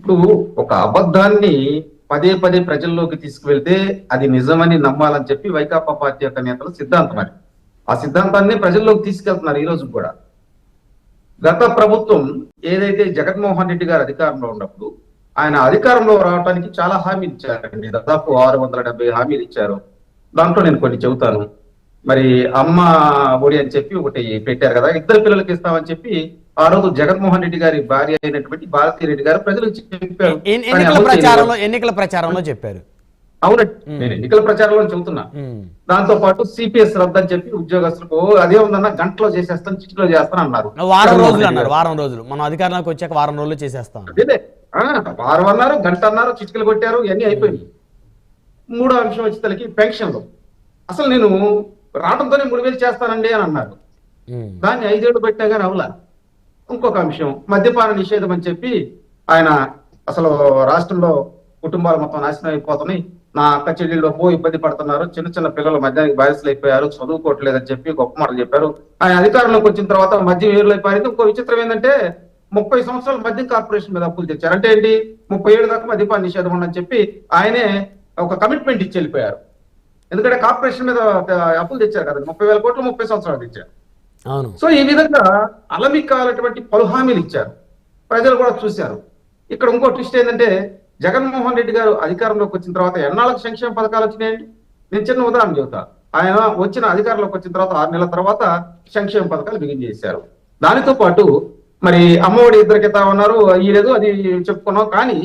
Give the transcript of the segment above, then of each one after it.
ఇప్పుడు ఒక అబద్ధాన్ని పదే పదే ప్రజల్లోకి తీసుకువెళ్తే అది నిజమని నమ్మాలని చెప్పి వైకాపా పార్టీ యొక్క నేతల సిద్ధాంతం అది. ఆ సిద్ధాంతాన్ని ప్రజల్లోకి తీసుకెళ్తున్నారు ఈ రోజు కూడా. గత ప్రభుత్వం ఏదైతే జగన్మోహన్ రెడ్డి గారు అధికారంలో ఉన్నప్పుడు ఆయన అధికారంలో రావడానికి చాలా హామీలు ఇచ్చారండి. దాదాపు ఆరు వందల డెబ్బై హామీలు ఇచ్చారు. దాంట్లో నేను కొన్ని చెబుతాను. మరి అమ్మ ఒడి అని చెప్పి ఒకటి పెట్టారు కదా ఇద్దరు పిల్లలకి ఇస్తామని చెప్పి ఆ రోజు జగన్మోహన్ రెడ్డి గారి భార్య అయినటువంటి భారతీ రెడ్డి గారు ప్రజలకు చెప్పారు. ఎన్నికల. ప్రచారంలో ఎన్నికల ప్రచారంలో చెప్పారు. అవునండి నేను ఎన్నికల ప్రచారంలో చెబుతున్నా. దాంతో పాటు సిపిఎస్ రద్దని చెప్పి ఉద్యోగస్తులకు "ఓ, అదే ఉందన్న గంటలో చేసేస్తాను చిటిలో చేస్తాను అన్నారు. వారం రోజులు అన్నారు. వారం రోజులు. మనం అధికారంలోకి వచ్చాక వారం రోజులు చేసేస్తాం. వారం అన్నారు గంట అన్నారు చిటికలు కొట్టారు ఇవన్నీ అయిపోయింది మూడో అంశం వచ్చేసరికి పెన్షన్లు. అసలు నేను రావడంతోనే మూడు వేలు చేస్తానండి అని అన్నారు. దాన్ని ఐదేళ్ళు పెట్టా కానీ ఇంకొక అంశం. మద్యపాన నిషేధం అని చెప్పి ఆయన అసలు రాష్ట్రంలో కుటుంబాలు మొత్తం నాశనం అయిపోతున్నాయి. నా అక్క చెల్లెళ్ళు ఓ ఇబ్బంది పడుతున్నారు. చిన్న చిన్న పిల్లలు మద్యానికి బానిసలు అయిపోయారు. చదువుకోవట్లేదని చెప్పి గొప్ప మాటలు చెప్పారు. ఆయన అధికారంలోకి వచ్చిన తర్వాత మద్యం ఏరులు అయిపోయింది ఇంకో విచిత్రం ఏంటంటే ముప్పై సంవత్సరాలు మద్యం కార్పొరేషన్ మీద అప్పులు తెచ్చారు. అంటే ఏంటి? ముప్పై ఏడు దాకా మద్యపాన నిషేధం ఉండని చెప్పి ఆయనే ఒక కమిట్మెంట్ ఇచ్చి వెళ్ళిపోయారు. ఎందుకంటే కార్పొరేషన్ మీద అప్పులు తెచ్చారు కదా ముప్పై వేల కోట్లు ముప్పై సంవత్సరాలు తెచ్చారు. సో ఈ విధంగా అలమికాలటువంటి పలు హామీలు ఇచ్చారు. ప్రజలు కూడా చూశారు. ఇక్కడ ఇంకో ట్విస్ట్ ఏంటంటే జగన్మోహన్ రెడ్డి గారు అధికారంలోకి వచ్చిన తర్వాత ఎన్నాళ్ళకు సంక్షేమ పథకాలు వచ్చినాయండి? నేను చిన్న ఉదాహరణ చెబుతా. ఆయన వచ్చిన అధికారంలోకి వచ్చిన తర్వాత ఆరు నెలల తర్వాత సంక్షేమ పథకాలు బిగిన్ చేశారు. దానితో పాటు మరి అమ్మఒడి ఇద్దరికి ఉన్నారు? ఇయ్యలేదు అది చెప్పుకున్నాం. కానీ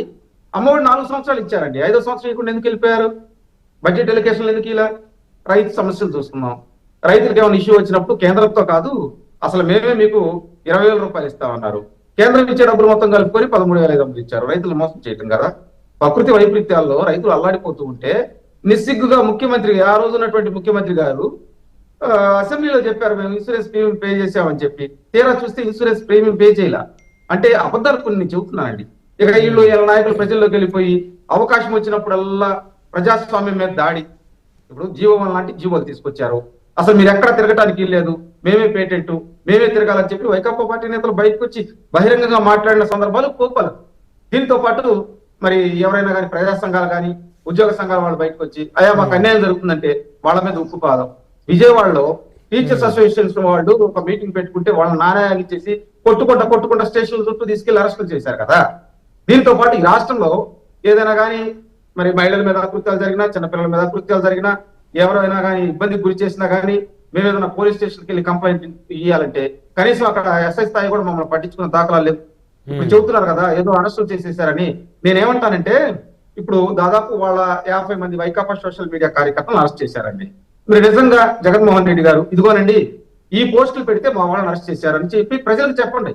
అమ్మఒడి నాలుగు సంవత్సరాలు ఇచ్చారండి. ఐదో సంవత్సరం ఇవ్వకుండా ఎందుకు వెళ్ళిపోయారు? బడ్జెట్ ఎలికేషన్లు ఎందుకు ఇలా? రైతు సమస్యలు చూస్తున్నాం రైతులకు ఏమైనా ఇష్యూ వచ్చినప్పుడు కేంద్రంతో కాదు అసలు మేమే మీకు ఇరవై వేల రూపాయలు ఇస్తామన్నారు. కేంద్రం ఇచ్చే డబ్బులు మొత్తం కలుపుకొని పదమూడు వేల ఐదు వందలు ఇచ్చారు. రైతులు మోసం చేయటం కదా? ప్రకృతి వైపరీత్యాల్లో రైతులు అల్లాడిపోతూ ఉంటే నిస్సిగ్గుగా ముఖ్యమంత్రి ఆ రోజు ఉన్నటువంటి ముఖ్యమంత్రి గారు అసెంబ్లీలో చెప్పారు మేము ఇన్సూరెన్స్ ప్రీమియం పే చేసామని చెప్పి. తీరా చూస్తే ఇన్సూరెన్స్ ప్రీమియం పే చేయాల. అంటే అబద్ధాలు కొన్ని నేను చెబుతున్నానండి ఇక వీళ్ళు వీళ్ళ నాయకులు ప్రజల్లోకి వెళ్ళిపోయి అవకాశం వచ్చినప్పుడల్లా ప్రజాస్వామ్యం మీద దాడి. ఇప్పుడు జీవో లాంటి జీవోలు తీసుకొచ్చారు. అసలు మీరు ఎక్కడ తిరగటానికి లేదు మేమే పేటెంట్ మేమే తిరగాలని చెప్పి వైకాపా పార్టీ నేతలు బయటకు వచ్చి బహిరంగంగా మాట్లాడిన సందర్భాలు కోపాలు దీంతో పాటు మరి ఎవరైనా కానీ ప్రజా సంఘాలు కానీ ఉద్యోగ సంఘాల వాళ్ళు బయటకు వచ్చి అయ్యా మాకు అన్యాయం జరుగుతుందంటే వాళ్ళ మీద ఉప్పు పాదం. విజయవాడలో టీచర్స్ అసోసియేషన్స్ వాళ్ళు ఒక మీటింగ్ పెట్టుకుంటే వాళ్ళ నాణ్యాలు ఇచ్చేసి కొట్టుకుంటా కొట్టుకుంటా స్టేషన్ చుట్టూ తీసుకెళ్ళి అరెస్టులు చేశారు కదా. దీంతో పాటు ఈ రాష్ట్రంలో ఏదైనా కానీ మరి మహిళల మీద కృత్యాలు జరిగినా చిన్నపిల్లల మీద కృత్యాలు జరిగినా ఎవరైనా కానీ ఇబ్బంది గురి చేసినా కానీ మేము ఏదైనా పోలీస్ స్టేషన్కి వెళ్ళి కంప్లైంట్ ఇవ్వాలంటే కనీసం అక్కడ ఎస్ఐ స్థాయి కూడా మమ్మల్ని పట్టించుకున్న దాఖలాలు లేవు. ఇప్పుడు చెబుతున్నారు కదా ఏదో అరెస్టులు చేసేసారని. నేనేమంటానంటే ఇప్పుడు దాదాపు వాళ్ళ యాభై మంది వైకాపా సోషల్ మీడియా కార్యకర్తలను అరెస్ట్ చేశారండి. మీరు నిజంగా జగన్మోహన్ రెడ్డి గారు ఇదిగోనండి ఈ పోస్టులు పెడితే మా వాళ్ళని అరెస్ట్ చేశారని చెప్పి ప్రజలకు చెప్పండి.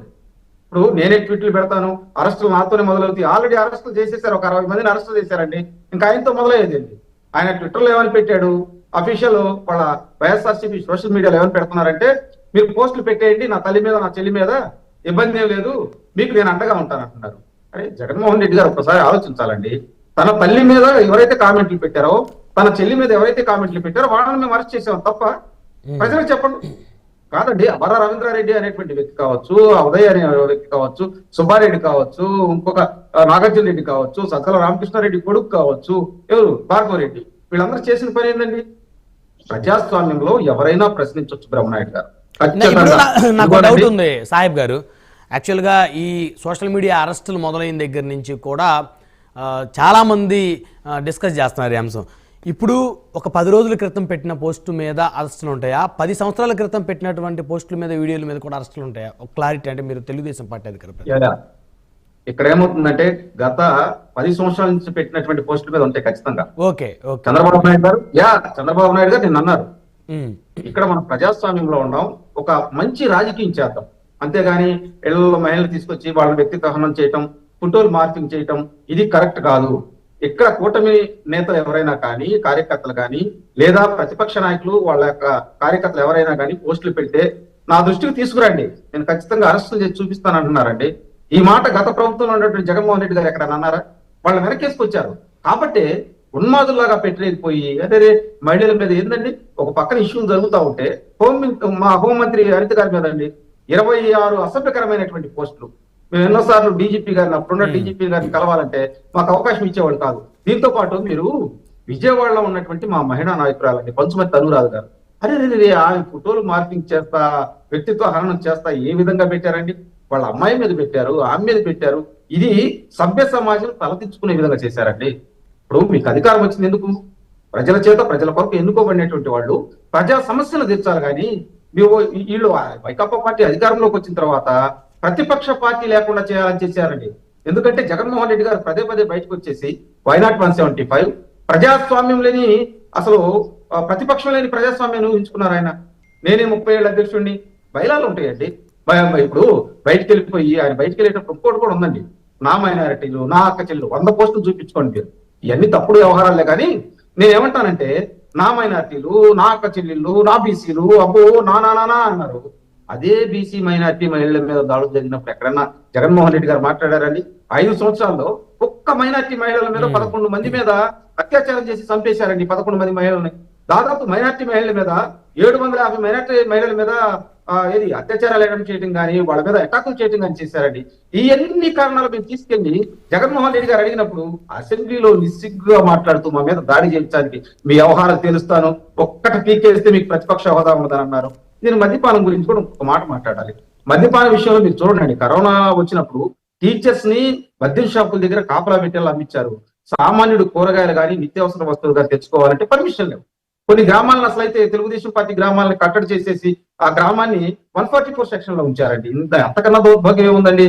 ఇప్పుడు నేనే ట్వీట్లు పెడతాను అరెస్టులు నాతోనే మొదలవుతాయి. ఆల్రెడీ అరెస్టులు చేసేసారు ఒక అరవై మందిని అరెస్ట్ చేశారండి. ఇంకా ఆయనతో మొదలయ్యేది? ఆయన ట్విట్టర్లో ఏమని పెట్టాడు. అఫీషియల్ వాళ్ళ వైఎస్ఆర్సీపీ సోషల్ మీడియాలో ఏమని పెడుతున్నారంటే మీరు పోస్టులు పెట్టేయండి నా తల్లి మీద నా చెల్లి మీద ఇబ్బంది ఏం లేదు మీకు నేను అండగా ఉంటాను అంటున్నారు. అరే జగన్మోహన్ రెడ్డి గారు ఒకసారి ఆలోచించాలండి. తన తల్లి మీద ఎవరైతే కామెంట్లు పెట్టారో తన చెల్లి మీద ఎవరైతే కామెంట్లు పెట్టారో వాళ్ళని మేము అరెస్ట్ చేసాం తప్ప ప్రజలకు చెప్పండి. కాదండి అమర రవీంద్రారెడ్డి అనేటువంటి వ్యక్తి కావచ్చు ఉదయ్ అనే వ్యక్తి కావచ్చు సుబ్బారెడ్డి కావచ్చు ఇంకొక నాగార్జున రెడ్డి కావచ్చు సజ్జల రామకృష్ణారెడ్డి కొడుకు కావచ్చు ఎవరు? భార్గవరెడ్డి. వీళ్ళందరూ చేసిన పని ఏంటండి ప్రజాస్వామ్యంలో ఎవరైనా ప్రశ్నించవచ్చు బ్రహ్మనాయుడు గారు. నాకు డౌట్ ఉంది సాహెబ్ గారు. యాక్చువల్గా ఈ సోషల్ మీడియా అరెస్టులు మొదలైన దగ్గర నుంచి కూడా చాలామంది డిస్కస్ చేస్తున్నారు ఈ అంశం. ఇప్పుడు ఒక పది రోజుల క్రితం పెట్టిన పోస్టు మీద అరెస్టులు ఉంటాయా? పది సంవత్సరాల క్రితం పెట్టినటువంటి పోస్టుల మీద వీడియోల మీద కూడా అరెస్టులు ఉంటాయా? ఒక క్లారిటీ అంటే మీరు తెలుగుదేశం పార్టీ అధికార. ఇక్కడ ఏమవుతుందంటే గత పది సంవత్సరాల నుంచి పెట్టినటువంటి పోస్టుల మీద ఉంటాయి ఖచ్చితంగా. ఓకే చంద్రబాబు నాయుడు గారు యా చంద్రబాబు నాయుడు గారు నిన్న అన్నారు. ఇక్కడ మనం ప్రజాస్వామ్యంలో ఉన్నాం ఒక మంచి రాజకీయం చేద్దాం. అంతేగాని ఇళ్ళలో మహిళలు తీసుకొచ్చి వాళ్ళ వ్యక్తి దహనం చేయటం ఫోటోలు మార్పింగ్ చేయటం ఇది కరెక్ట్ కాదు. ఇక్కడ కూటమి నేతలు ఎవరైనా కానీ కార్యకర్తలు కానీ లేదా ప్రతిపక్ష నాయకులు వాళ్ళ యొక్క కార్యకర్తలు ఎవరైనా కానీ పోస్టులు పెడితే నా దృష్టికి తీసుకురండి. నేను ఖచ్చితంగా అరెస్టులు చేసి చూపిస్తాను అంటున్నారండి ఈ మాట గత ప్రభుత్వంలో ఉన్నటువంటి జగన్మోహన్ రెడ్డి గారు ఎక్కడ అన్నారా? వాళ్ళు వెనకేసుకొచ్చారు. కాబట్టి ఉన్మాదుల్లాగా పెట్టలేకపోయి అదే మహిళల మీద ఏందండి? ఒక పక్కన ఇష్యూలు జరుగుతూ ఉంటే హోం మా హోంమంత్రి అనిత గారి మీద అండి ఇరవై ఆరు అసభ్యకరమైనటువంటి పోస్టులు. మేము ఎన్నోసార్లు డీజీపీ గారిని అప్పుడున్న డీజీపీ గారిని కలవాలంటే మాకు అవకాశం ఇచ్చేవాళ్ళు కాదు. దీంతో పాటు మీరు విజయవాడలో ఉన్నటువంటి మా మహిళా నాయకురాలండి పంచుమతి తనురాజు గారు. అరే రే, ఆమె ఫోటోలు మార్పింగ్ చేస్తా వ్యక్తిత్వ హరణం చేస్తా ఏ విధంగా పెట్టారండి? వాళ్ళ అమ్మాయి మీద పెట్టారు ఆమె మీద పెట్టారు. ఇది సభ్య సమాజం తలదించుకునే విధంగా చేశారండి. ఇప్పుడు మీకు అధికారం వచ్చింది ఎందుకు? ప్రజల చేత ప్రజల కొరకు ఎన్నుకోబడినటువంటి వాళ్ళు ప్రజా సమస్యలు తీర్చాలి కానీ మీరు వీళ్ళు వైకాపా పార్టీ అధికారంలోకి వచ్చిన తర్వాత ప్రతిపక్ష పార్టీ లేకుండా చేయాలని చేశారండి. ఎందుకంటే జగన్మోహన్ రెడ్డి గారు పదే పదే బయటకు వచ్చేసి వైనాట్ వన్ సెవెంటీ ఫైవ్ ప్రజాస్వామ్యం లేని అసలు ప్రతిపక్షం లేని ప్రజాస్వామ్యాన్ని ఊహించుకున్నారు ఆయన? నేనే ముప్పై ఏళ్ళ అధ్యక్షుడిని. బయలాలు ఉంటాయండి. ఇప్పుడు బయటికి వెళ్ళిపోయి ఆయన బయటికి వెళ్ళేటప్పుడు ఇంకోటి కూడా ఉందండి. నా మైనారిటీలు నా అక్క చెల్లు వంద పోస్టులు చూపించుకోండి మీరు. ఇవన్నీ తప్పుడు వ్యవహారాలే కానీ నేను ఏమంటానంటే నా మైనార్టీలు నా అక్క చెల్లెళ్ళు నా బీసీలు అబ్బో నా నా నా, నా అన్నారు. అదే బీసీ మైనార్టీ మహిళల మీద దాడులు జరిగినప్పుడు ఎక్కడన్నా జగన్మోహన్ రెడ్డి గారు మాట్లాడారండి? ఐదు సంవత్సరాల్లో ఒక్క మైనార్టీ మహిళల మీద పదకొండు మంది మీద అత్యాచారం చేసి చంపేశారండి పదకొండు మంది మహిళల్ని. దాదాపు మైనార్టీ మహిళల మీద ఏడు వందల యాభై మైనార్టీ మహిళల మీద ఏది అత్యాచారాలు వేయడం చేయడం కానీ వాళ్ళ మీద అటాకులు చేయడం కానీ చేశారండి. ఈ అన్ని కారణాలు మేము తీసుకెళ్ళి జగన్మోహన్ రెడ్డి గారు అడిగినప్పుడు అసెంబ్లీలో నిస్సిగ్గుగా మాట్లాడుతూ మా మీద దాడి చేయించడానికి మీ వ్యవహారాలు తెలుస్తాను. ఒక్కటి పీకేస్తే మీకు ప్రతిపక్ష హోదా ఉందని అన్నారు నేను మద్యపానం గురించి కూడా ఒక మాట మాట్లాడాలి. మద్యపాన విషయంలో మీరు చూడండి కరోనా వచ్చినప్పుడు టీచర్స్ని మద్యం షాపుల దగ్గర కాపలా పెట్టేలా అమ్మించారు సామాన్యుడు కూరగాయలు కానీ నిత్యావసర వస్తువులు కానీ తెచ్చుకోవాలంటే పర్మిషన్ లేవు. కొన్ని గ్రామాలను అసలు అయితే తెలుగుదేశం పార్టీ గ్రామాలను కట్టడి చేసేసి ఆ గ్రామాన్ని వన్ ఫార్టీ ఫోర్ సెక్షన్లో ఉంచారండి. ఇంత అంతకన్నా దౌర్భాగ్యం ఏముందండి?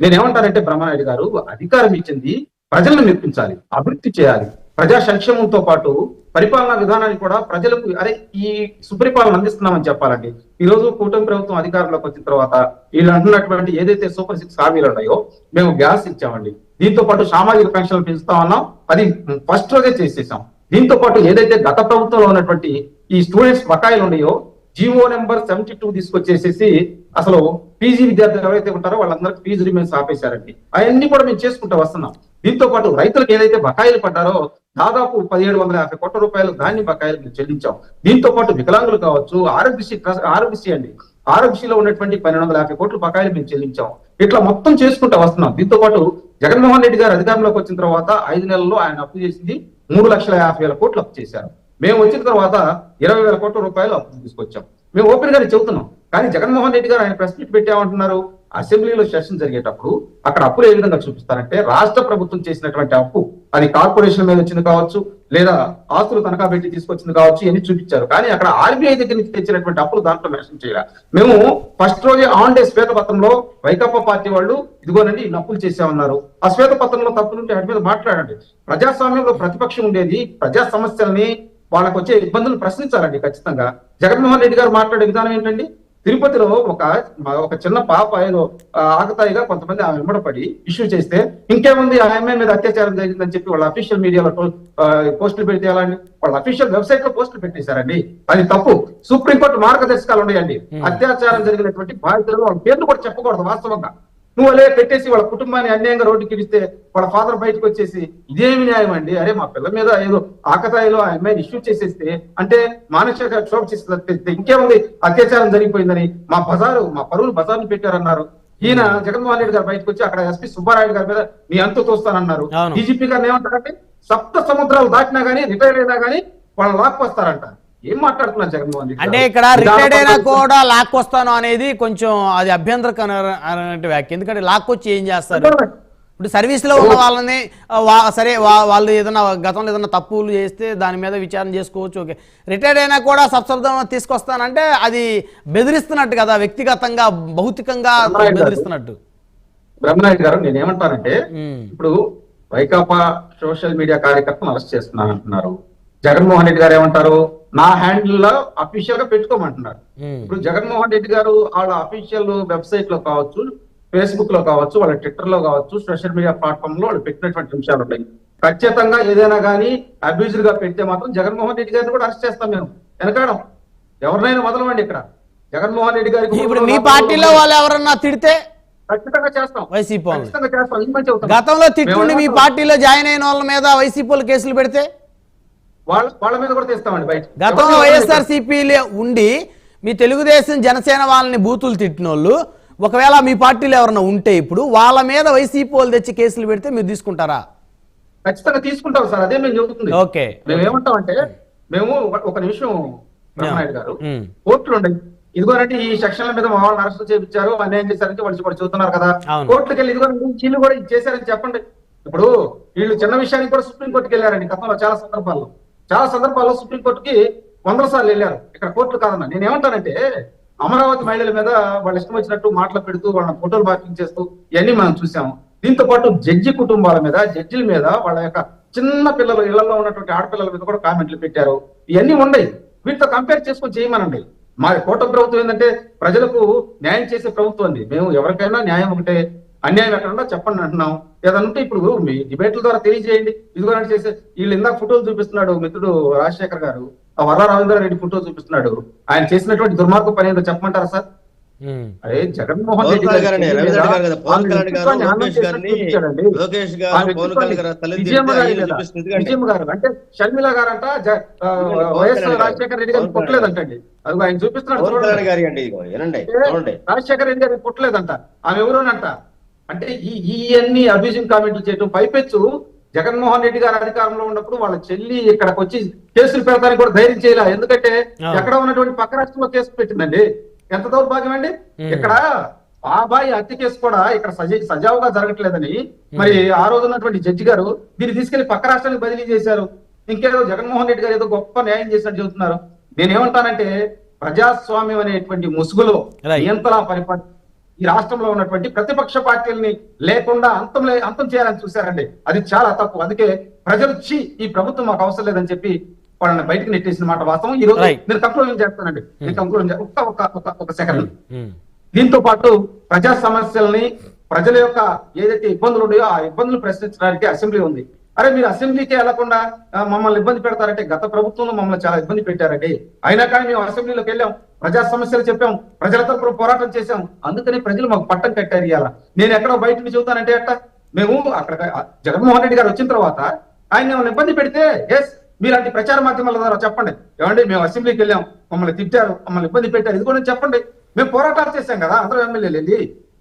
నేనేమంటానంటే బ్రహ్మనాయుడు గారు అధికారం ఇచ్చింది ప్రజలను మెప్పించాలి అభివృద్ధి చేయాలి. ప్రజా సంక్షేమంతో పాటు పరిపాలనా విధానాన్ని కూడా ప్రజలకు అరే ఈ సుపరిపాలన అందిస్తున్నామని చెప్పాలండి. ఈ రోజు కూటమి ప్రభుత్వం అధికారంలోకి వచ్చిన తర్వాత వీళ్ళు అంటున్నటువంటి ఏదైతే సూపర్ సిక్స్ హామీలు ఉన్నాయో మేము గ్యాస్ ఇచ్చామండి. దీంతో పాటు సామాజిక పెన్షన్లు పెంచుతామన్నాం అది ఫస్ట్ రోజే చేసేసాం. దీంతో పాటు ఏదైతే గత ప్రభుత్వంలో ఉన్నటువంటి ఈ స్టూడెంట్స్ బకాయిలు ఉన్నాయో జీవో నెంబర్ సెవెంటీ టూ తీసుకొచ్చేసేసి అసలు పీజీ విద్యార్థులు ఎవరైతే ఉంటారో వాళ్ళందరికీ ఫీజు మేము ఆపేశారండి. అవన్నీ కూడా మేము చేసుకుంటూ వస్తున్నాం. దీంతో పాటు రైతులకు ఏదైతే బకాయిలు పడ్డారో దాదాపు పదిహేడు వందల యాభై కోట్ల రూపాయలు దాన్ని బకాయిలు మేము చెల్లించాం. దీంతో పాటు వికలాంగులు కావచ్చు ఆరోగ్యశ్రీ ఆరోగ్యశ్రీ అండి. ఆరోగ్యశ్రీలో ఉన్నటువంటి పన్నెండు వందల యాభై కోట్ల బకాయిలు మేము చెల్లించాం. ఇట్లా మొత్తం చేసుకుంటూ వస్తున్నాం. దీంతో పాటు జగన్మోహన్ రెడ్డి గారు అధికారంలోకి వచ్చిన తర్వాత ఐదు నెలల్లో ఆయన అప్పు చేసింది మూడు లక్షల యాభై వేల కోట్లు అప్పు చేశారు. మేము వచ్చిన తర్వాత ఇరవై వేల కోట్ల రూపాయలు అప్పు తీసుకొచ్చాం. మేము ఓపెన్ గానే చెబుతున్నాం. కానీ జగన్మోహన్ రెడ్డి గారు ఆయన ప్రెస్ మీట్ పెట్టామంటున్నారు? అసెంబ్లీలో సెషన్ జరిగేటప్పుడు అక్కడ అప్పులు ఏ విధంగా చూపిస్తారంటే రాష్ట్ర ప్రభుత్వం చేసినటువంటి అప్పు. అది కార్పొరేషన్ మీద వచ్చింది కావచ్చు లేదా ఆస్తులు తనఖా పెట్టి తీసుకొచ్చింది కావచ్చు ఇవన్నీ చూపించారు. కానీ అక్కడ ఆర్బీఐ దగ్గర నుంచి తెచ్చినటువంటి అప్పులు దాంట్లో మెన్షన్ చేయాలి. మేము ఫస్ట్ రోజే ఆన్ డే శ్వేతపత్రంలో వైకాపా పార్టీ వాళ్ళు ఇదిగోనండి ఇన్ని అప్పులు చేశామన్నారు. ఆ శ్వేతపత్రంలో తప్పులుంటే వాటి మీద మాట్లాడండి. ప్రజాస్వామ్యంలో ప్రతిపక్షం ఉండేది ప్రజా సమస్యల్ని వాళ్ళకు వచ్చే ఇబ్బందులు ప్రశ్నించాలండి ఖచ్చితంగా. జగన్మోహన్ రెడ్డి గారు మాట్లాడే విధానం ఏంటండి? తిరుపతిలో ఒక ఒక చిన్న పాప ఏదో ఆకతాయిగా కొంతమంది ఆమె వెంబడపడి ఇష్యూ చేస్తే ఇంకేముంది ఆ అమ్మాయి మీద అత్యాచారం జరిగిందని చెప్పి వాళ్ళ అఫీషియల్ మీడియాలో పోస్టులు పెడితే అండి? వాళ్ళ అఫీషియల్ వెబ్సైట్లో పోస్టులు పెట్టేశారండి. అది తప్పు. సుప్రీంకోర్టు మార్గదర్శకాలు ఉన్నాయండి. అత్యాచారం జరిగినటువంటి బాధితులు వాళ్ళ పేర్లు కూడా చెప్పకూడదు వాస్తవంగా. నువ్వు అలే పెట్టేసి వాళ్ళ కుటుంబాన్ని అన్యాయంగా రోడ్డుకి ఇడిస్తే వాళ్ళ ఫాదర్ బయటకు వచ్చేసి ఇదేమి న్యాయం అండి? అరే మా పిల్ల మీద ఏదో ఆకతాయిలో ఆ అమ్మాయిని ఇష్యూ చేసేస్తే అంటే మానసిక క్షోభ చేస్తే ఇంకేముంది? అత్యాచారం జరిగిపోయిందని మా బజారు మా పరువులు బజార్లు పెట్టారన్నారు. ఈయన జగన్మోహన్ రెడ్డి గారు బయటకు వచ్చి అక్కడ ఎస్పీ సుబ్బారాయుడు గారి మీద మీ అంతు తోస్తానన్నారు. డీజీపీ గారిని ఏమంటారంటే సప్త సముద్రాలు దాటినా గానీ రిటైర్ అయినా గానీ వాళ్ళు లాక్కొస్తారంట. ఏం మాట్లాడుతున్నారు జగన్మోహన్ రెడ్డి? అంటే ఇక్కడ రిటైర్డ్ అయినా కూడా లాక్కొస్తాను అనేది కొంచెం అది అభ్యంతరకరమైన వ్యాఖ్య. ఎందుకంటే లాక్కొచ్చి ఏం చేస్తారు? ఇప్పుడు సర్వీస్లో ఉన్న వాళ్ళని సరే వాళ్ళు ఏదైనా గతంలో ఏదైనా తప్పులు చేస్తే దాని మీద విచారణ చేసుకోవచ్చు ఓకే. రిటైర్డ్ అయినా కూడా సబ్సబ్దం తీసుకొస్తానంటే అది బెదిరిస్తున్నట్టు కదా వ్యక్తిగతంగా భౌతికంగా. బెదిరిస్తున్నట్టు. బ్రహ్మనాయుడు గారు నేను ఏమంటానంటే ఉమ్. ఇప్పుడు వైకాపా సోషల్ మీడియా కార్యకర్తను అరెస్ట్ చేస్తున్నాను అంటున్నారు. జగన్మోహన్ రెడ్డి గారు ఏమంటారు? నా హ్యాండిల్లో అఫీషియల్గా పెట్టుకోమంటున్నారు. ఇప్పుడు జగన్మోహన్ రెడ్డి గారు వాళ్ళ అఫీషియల్ వెబ్సైట్లో కావచ్చు ఫేస్బుక్లో కావచ్చు వాళ్ళ ట్విట్టర్లో కావచ్చు సోషల్ మీడియా ప్లాట్ఫామ్లో వాళ్ళు పెట్టినటువంటి విషయాలు ఉన్నాయి ఖచ్చితంగా ఏదైనా కానీ అబ్యూజర్గా పెడితే మాత్రం జగన్మోహన్ రెడ్డి గారిని కూడా అరెస్ట్ చేస్తాం మేము. వెనకాడం. ఎవరినైనా వదలమండి ఇక్కడ. జగన్మోహన్ రెడ్డి గారికి ఇప్పుడు మీ పార్టీలో వాళ్ళు ఎవరన్నా తిడితే? ఖచ్చితంగా చేస్తాం. వైసీపీ. గతంలో తిట్టుండి మీ? పార్టీలో జాయిన్ అయిన వాళ్ళ మీద వైసీపీ కేసులు పెడితే? వాళ్ళ వాళ్ళ మీద కూడా తీస్తామండి బయట. గతంలో వైఎస్ఆర్ ఉండి మీ తెలుగుదేశం జనసేన వాళ్ళని బూతులు తిట్టిన వాళ్ళు ఒకవేళ మీ పార్టీలో ఎవరైనా ఉంటే ఇప్పుడు వాళ్ళ మీద వైసీపీ వాళ్ళు తెచ్చి కేసులు పెడితే మీరు తీసుకుంటారా? ఖచ్చితంగా తీసుకుంటాం సార్ అదే మేము చెబుతుంది. ఓకే. మేము ఏమంటామంటే మేము ఒక- నిమిషం బ్రహ్మనాయుడు గారు. కోర్టులు ఉన్నాయి ఇదిగోనంటే ఈ సెక్షన్ల మీద మా వాళ్ళని అరెస్ట్ చేయించారు అన్యాయం చేశారని వాళ్ళు వాళ్ళు చెబుతున్నారు కదా. అవును. కోర్టులకు వెళ్ళి ఇదిగోనండి వీళ్ళు కూడా ఇది చేశారని చెప్పండి. ఇప్పుడు వీళ్ళు చిన్న విషయానికి కూడా సుప్రీంకోర్టుకి వెళ్ళారండి గతంలో చాలా సందర్భాల్లో. చాలా సందర్భాల్లో సుప్రీంకోర్టుకి వందల సార్లు వెళ్ళారు. ఇక్కడ కోర్టులు కాదన్నా. నేను ఏమంటానంటే అమరావతి మహిళల మీద వాళ్ళు ఇష్టం వచ్చినట్టు మాటలు పెడుతూ వాళ్ళ ఫోటోలు మార్కింగ్ చేస్తూ ఇవన్నీ మనం చూసాము. దీంతో పాటు జడ్జి కుటుంబాల మీద జడ్జిల మీద వాళ్ళ యొక్క చిన్న పిల్లలు ఇళ్ళలో ఉన్నటువంటి ఆడపిల్లల మీద కూడా కామెంట్లు పెట్టారు. ఇవన్నీ ఉన్నాయి. వీటితో కంపేర్ చేసుకొని చేయమనండి. మా కోట ప్రభుత్వం ఏంటంటే ప్రజలకు న్యాయం చేసే ప్రభుత్వం అండి. మేము ఎవరికైనా న్యాయం ఒకటే అన్యాయం ఎక్కడన్నా చెప్పండి అంటున్నాం. ఏదంటే ఇప్పుడు మీ డిబేట్ల ద్వారా తెలియజేయండి. ఇదిగో చేసే వీళ్ళు ఇందాక ఫోటోలు చూపిస్తున్నాడు మిత్రుడు రాజశేఖర్ గారు. ఆ వల్ల రవీంద్ర రెడ్డి ఫోటో చూపిస్తున్నాడు. ఆయన చేసినటువంటి దుర్మార్గం పని ఏదో చెప్పమంటారా సార్. అరే జగన్మోహన్ రెడ్డి గారి గారు గారు గారు గారు విజయమ్మ గారి గారు అంటే షర్మిల ఆ, పవన్ వైఎస్ గారు. రాజశేఖర రెడ్డి గారిని పవన్ పుట్టలేదంటండి అది ఆయన చూపిస్తున్నాడు గారి రాజశేఖర రెడ్డి గారికి పుట్టలేదంట ఆమె ఎవరోనంట? అంటే ఈ ఈ అన్ని అబ్యూజింగ్ కామెంట్లు చేయటం పైపెచ్చు. జగన్మోహన్ రెడ్డి గారు అధికారంలో ఉన్నప్పుడు వాళ్ళ చెల్లి ఇక్కడికి వచ్చి కేసులు పెడతానికి కూడా ధైర్యం చేయలే. ఎందుకంటే. ఎక్కడ ఉన్నటువంటి పక్క రాష్ట్రంలో కేసు పెట్టిందండి? ఎంత దౌర్భాగ్యం అండి. ఇక్కడ బాబాయి హత్య కేసు కూడా ఇక్కడ సజీ సజావుగా జరగట్లేదని. మరి ఆ రోజు ఉన్నటువంటి జడ్జి గారు దీన్ని తీసుకెళ్ళి పక్క రాష్ట్రానికి బదిలీ చేశారు. ఇంకేదో జగన్మోహన్ రెడ్డి గారు ఏదో గొప్ప న్యాయం చేసినట్టు చెబుతున్నారు. నేనేమంటానంటే ప్రజాస్వామ్యం అనేటువంటి ముసుగులో. నియంత్రణ పరిపాలన ఈ రాష్ట్రంలో ఉన్నటువంటి ప్రతిపక్ష పార్టీలని లేకుండా అంతం అంతం చేయాలని చూశారండి. అది చాలా తప్పు. అందుకే ప్రజలు చి ఈ ప్రభుత్వం మాకు అవసరం లేదని చెప్పి వాళ్ళని బయటకు నెట్టేసిన మాట వాస్తవం. ఈ రోజు. నేను కంక్లూజన్ చేస్తానండి. నేను కంక్లూజన్ ఒక్క ఒక్క ఒక- ఒక సెకండ్. ఉమ్. దీంతో పాటు ప్రజా సమస్యల్ని ప్రజల యొక్క ఏదైతే ఇబ్బందులు ఉన్నాయో ఆ ఇబ్బందులు ప్రశ్నించడానికి అసెంబ్లీ ఉంది. అరే మీరు అసెంబ్లీకి వెళ్ళకుండా మమ్మల్ని ఇబ్బంది పెడతారంటే గత ప్రభుత్వంలో మమ్మల్ని చాలా ఇబ్బంది పెట్టారండి. అయినా కానీ మేము అసెంబ్లీలోకి వెళ్ళాం ప్రజా సమస్యలు చెప్పాం ప్రజల తరపున పోరాటం చేశాం. అందుకని ప్రజలు మాకు పట్టం కట్టారు ఇవాళ. నేను ఎక్కడో బయట నుంచి చెబుతానంటే అట్ట మేము అక్కడ జగన్మోహన్ రెడ్డి గారు వచ్చిన తర్వాత ఆయన ఏమైనా ఇబ్బంది పెడితే ఎస్ మీలాంటి ప్రచార మాధ్యమాల ద్వారా చెప్పండి. ఏమండి మేము అసెంబ్లీకి వెళ్ళాం మమ్మల్ని తిట్టారు మమ్మల్ని ఇబ్బంది పెట్టారు ఇది కూడా చెప్పండి. మేము పోరాటాలు చేశాం కదా అందరూ ఎమ్మెల్యేలు వెళ్ళి.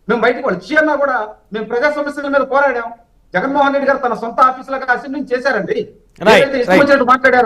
మేము బయటకు వాళ్ళు అన్నా కూడా మేము ప్రజా సమస్యల మీద పోరాడాం. జగన్మోహన్ రెడ్డి గారు తన సొంత ఆఫీసులకు అసెంబ్లీ చేశారండి.